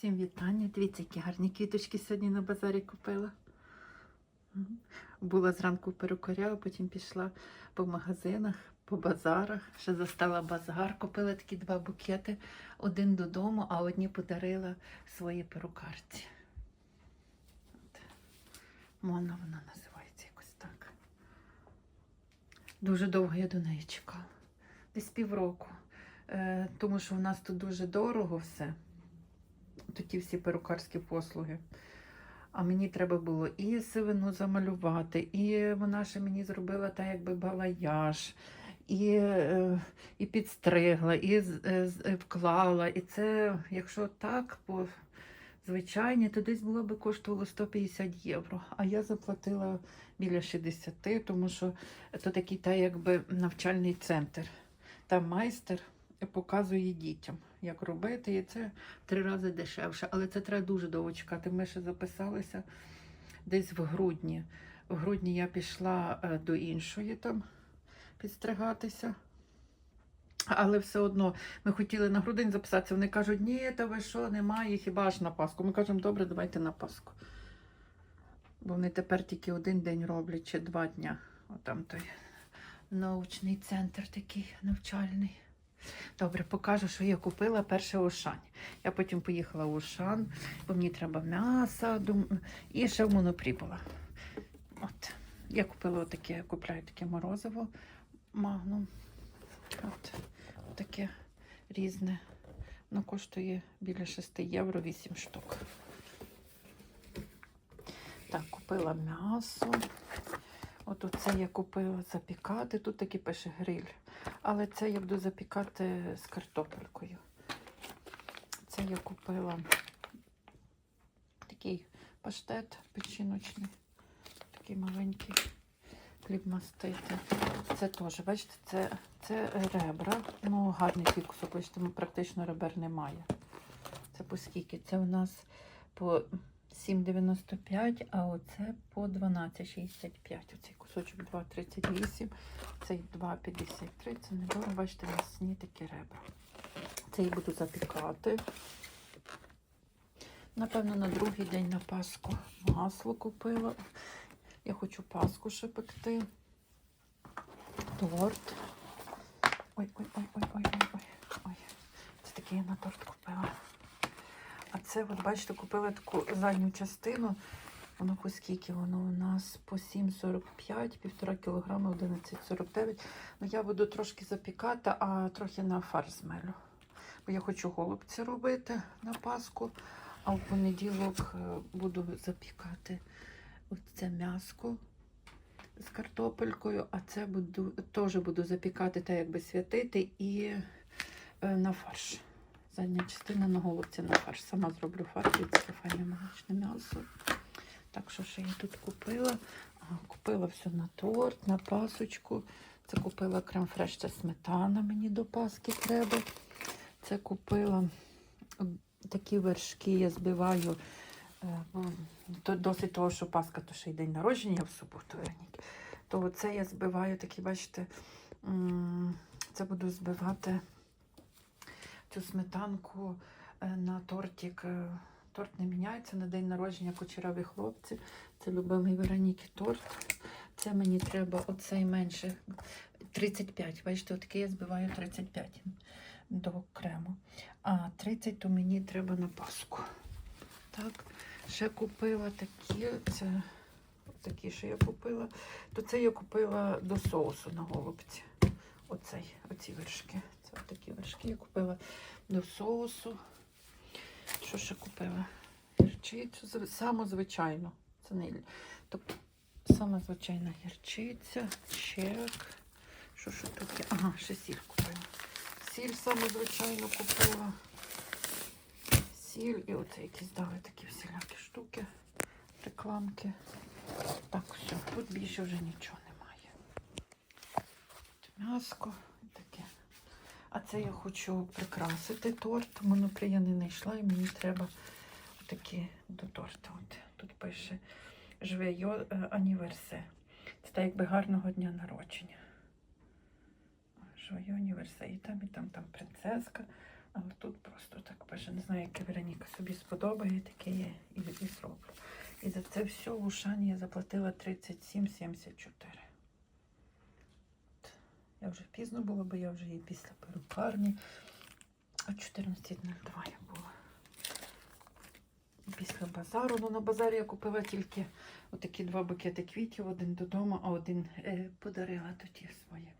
Всім вітання. Дивіться, які гарні квіточки сьогодні на базарі купила. Була зранку перукаря, потім пішла по магазинах, по базарах. Ще застала базар, купила такі два букети. Один додому, а одні подарила своїй перукарці. От. Мона вона називається якось так. Дуже довго я до неї чекала. Десь півроку. Е, тому що в нас тут дуже дорого все. Такі всі перукарські послуги. А мені треба було і сивину замалювати, і вона ще мені зробила так, якби балаяж, і, е, і підстригла, і е, е, вклала. І це, якщо так, по звичайні, то десь було би коштувало 150 євро. А я заплатила біля 60, тому що це такий та, якби навчальний центр. Там майстер показує дітям, як робити, і це три рази дешевше. Але це треба дуже довго чекати. Ми ще записалися десь в грудні. В грудні я пішла е, до іншої там підстригатися. Але все одно ми хотіли на грудень записатися. Вони кажуть, ні, та ви що, немає, хіба ж на Пасху. Ми кажемо, добре, давайте на Пасху. Бо вони тепер тільки один день роблять чи два дня. Отам той научний центр такий навчальний. Добре, покажу, що я купила перше Ошань. Я потім поїхала в Ошан, бо мені треба м'яса дум- і ще в Монопрі була. От. Я купила таке, купляю таке морозиво магнум. От. Таке різне. Воно коштує біля 6 євро 8 штук. Так, купила м'ясо. От оце я купила запікати. Тут таки пише гриль. Але це я буду запікати з картопелькою. Це я купила такий паштет печіночний, такий маленький хліб мастити. Це теж, бачите, це, це ребра. Ну, гарний такий бачите, практично ребер немає. Це по скільки? Це у нас по 7,95, а оце по 12,65. Оцей кусочок 2,38. Цей 2,53. Це недорого, бачите, м'ясні такі ребра. Це я буду запікати. Напевно, на другий день на Пасху масло купила. Я хочу Пасху ще пекти. Торт. Ой, ой, ой, ой, ой, ой, ой. Ой. Це такий я на торт купила. Це, от бачите, купила таку задню частину. Воно по скільки? Воно у нас по 7,45, півтора кілограма, 11,49. Ну, я буду трошки запікати, а трохи на фарш змелю. Бо я хочу голубці робити на Пасху, а в понеділок е, буду запікати оце м'яско з картопелькою, а це буду теж буду запікати так, якби святити і е, на фарш. Задня частина на голубці на фарш. Сама зроблю фарш від Стефанії молочне м'ясо. Так що ще я тут купила? Купила все на торт, на пасочку. Це купила крем-фреш, це сметана мені до паски треба. Це купила такі вершки, я збиваю. е, то- Досить того, що Пасха, то ще й день народження в суботу. То оце я збиваю такі, бачите, це буду збивати цю сметанку е, на тортик. Е, Торт не міняється на день народження кучерові хлопці. Це любимий Вероніки торт. Це мені треба оцей менше 35. Бачите, отакий я збиваю 35 до крему. А 30 то мені треба на паску. Так, ще купила такі. Це такі, що я купила. То це я купила до соусу на голубці. Оцей, оці вершки. Це такі вершки я купила до соусу. Що ще купила? Гірчицю, зв- саму звичайну. Це не тобто сама звичайна гірчиця, чек. Що ще тут є? Ага, ще сіль купила. Сіль саму звичайну купила. Сіль і оце якісь дали такі всілякі штуки, рекламки. Так, все, тут більше вже нічого немає. Тут М'яско. А це я хочу прикрасити торт. Монопри я не знайшла і мені треба такі до торта. От тут пише Жвейо е, аніверсе. Це так якби гарного дня народження. Живе аніверсе. І там, і там, там принцеска. Але тут просто так пише, не знаю, яке Вероніка собі сподобає, таке є і, зроблю. І за це все в Ушані я заплатила 37,74. Я вже пізно була, бо я вже є після перукарні. А 14.02 я була. Після базару. Ну, на базарі я купила тільки отакі два букети квітів, один додому, а один е, подарила тоді своє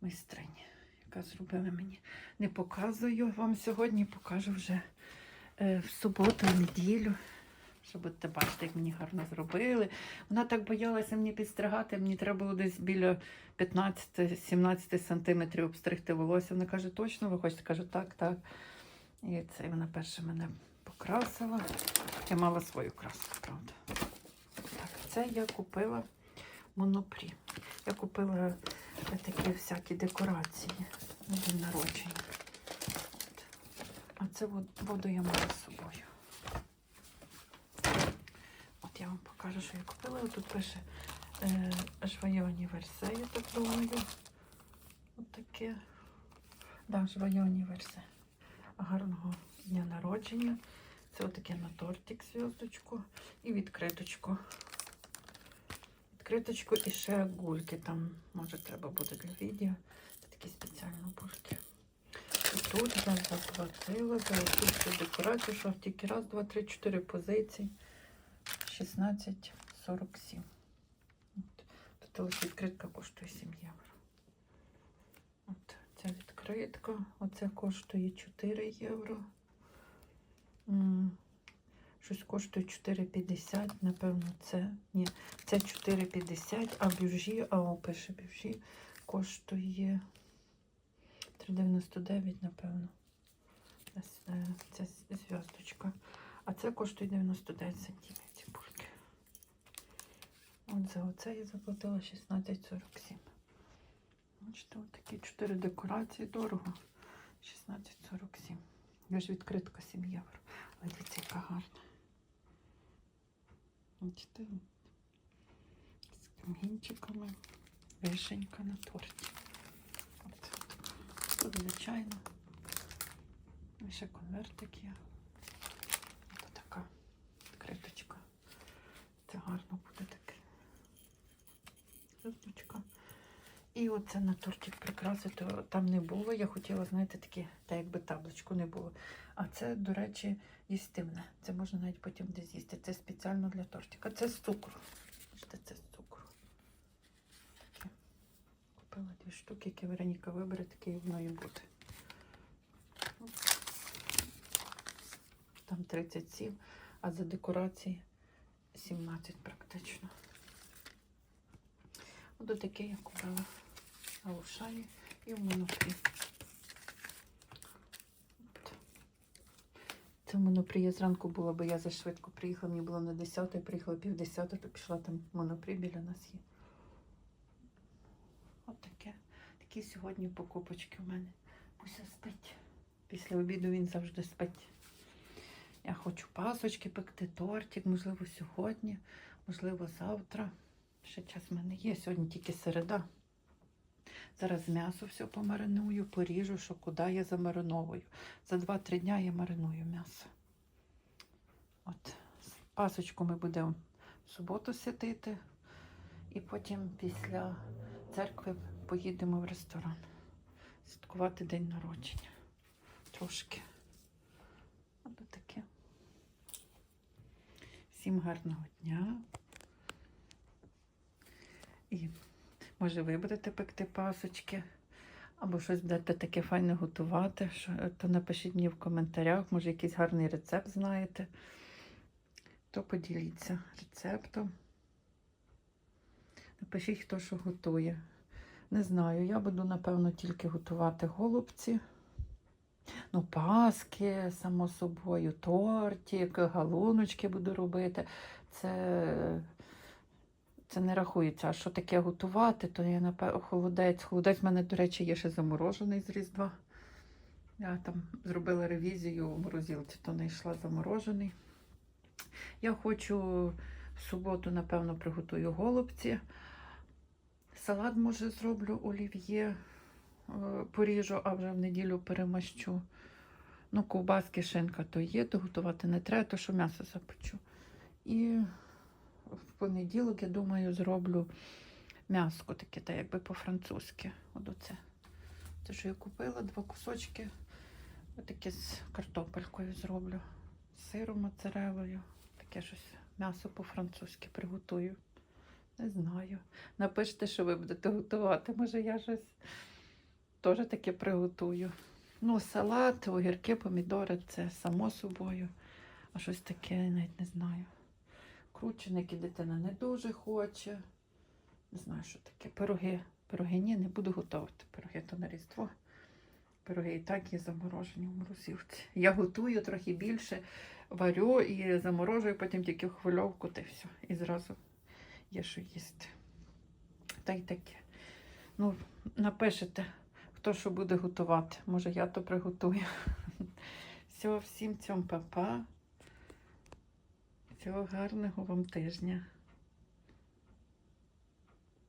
майстрині, яка зробила мені. Не показую вам сьогодні, покажу вже е, в суботу, в неділю. Щоб будете бачити, як мені гарно зробили. Вона так боялася мені підстригати, мені треба було десь біля 15-17 сантиметрів обстригти волосся. Вона каже, точно ви хочете? Кажу, так, так. І це вона перше мене покрасила. Я мала свою краску, правда. Так, це я купила монопрі. Я купила такі всякі декорації на день народження. А це воду я мала з собою. Покажу, що я купила. Тут пише е, Жвайо Універсе, я так думаю. От таке. Да, Жвайо Універсе. Гарного дня народження. Це отаке на тортик зв'язочку і відкриточку. Відкриточку і ще гульки там, може, треба буде для відео. Це такі спеціальні бульки. І тут я заплатила за цю декорацію, що тільки раз, два, три, чотири позиції. 16,47. От. Тут ось відкритка коштує 7 євро. От ця відкритка. Оце коштує 4 євро. Щось коштує 4,50, напевно, це. Ні, це 4,50, а бюжі, а о, пише бюжі, коштує 3,99, напевно. Е, Це з- зв'язочка. А це коштує 99 сантимів. От за оце я заплатила 16,47. Бачите, такі 4 декорації дорого. 16,47. Я ж відкритка 7 євро. Але дивіться, яка гарна. Бачите? З камінчиками. Вишенька на торті. От. Тут, звичайно. І ще конвертик є. Ось така відкриточка. Це гарно буде. Зв'язочка. І оце на тортик прикраси, то там не було. Я хотіла, знаєте, таке, так якби табличку не було. А це, до речі, їстивне. Це можна навіть потім десь з'їсти. Це спеціально для тортика. Це з цукру. Бачите, це з цукру. Купила дві штуки, які Вероніка вибере, таке і воно і буде. Там 37, а за декорації 17 практично. Ось таке я купила на Ушані і в монопрі. Це в монопрі я зранку була, бо я зашвидко приїхала, мені було на 10 я приїхала пів 10, то пішла там монопрі біля нас є. От таке. Такі сьогодні покупочки у мене. Буся спить. Після обіду він завжди спить. Я хочу пасочки пекти, тортик, можливо, сьогодні, можливо, завтра. Ще час в мене є, сьогодні тільки середа. Зараз м'ясо все помариную, поріжу, що куди я замариновую. За 2-3 дня я мариную м'ясо. От, пасочку ми будемо в суботу сидити. І потім після церкви поїдемо в ресторан. Святкувати день народження. Трошки. Ось таке. Всім гарного дня. І може ви будете пекти пасочки, або щось будете таке файне готувати, що, то напишіть мені в коментарях, може якийсь гарний рецепт знаєте. То поділіться рецептом. Напишіть, хто що готує. Не знаю, я буду, напевно, тільки готувати голубці. Ну, паски, само собою, тортик, галуночки буду робити. Це, це не рахується. А що таке готувати, то я напевно холодець. Холодець в мене, до речі, є ще заморожений з Різдва. Я там зробила ревізію у морозилці, то не йшла заморожений. Я хочу в суботу, напевно, приготую голубці. Салат, може, зроблю олів'є, е, поріжу, а вже в неділю перемащу. Ну, ковбаски, шинка то є, то готувати не треба, то що м'ясо запечу. І в понеділок, я думаю, зроблю м'яско таке, та якби по-французьки. От оце. Це, що я купила, два кусочки. Отаке з картопелькою зроблю. З сиром моцарелою. Таке щось м'ясо по-французьки приготую. Не знаю. Напишіть, що ви будете готувати. Може, я щось теж таке приготую. Ну, салат, огірки, помідори це само собою. А щось таке навіть не знаю. Крученики дитина не дуже хоче. Не знаю, що таке. Пироги. Пироги ні, не буду готувати. Пироги то на Різдво. Пироги і так є заморожені в морозилці. Я готую трохи більше, варю і заморожую, потім тільки в хвильовку та все. І зразу є що їсти. Та й таке. Ну, напишете, хто що буде готувати. Може, я то приготую. Всього, всім цьому папа. Всього гарного вам тижня.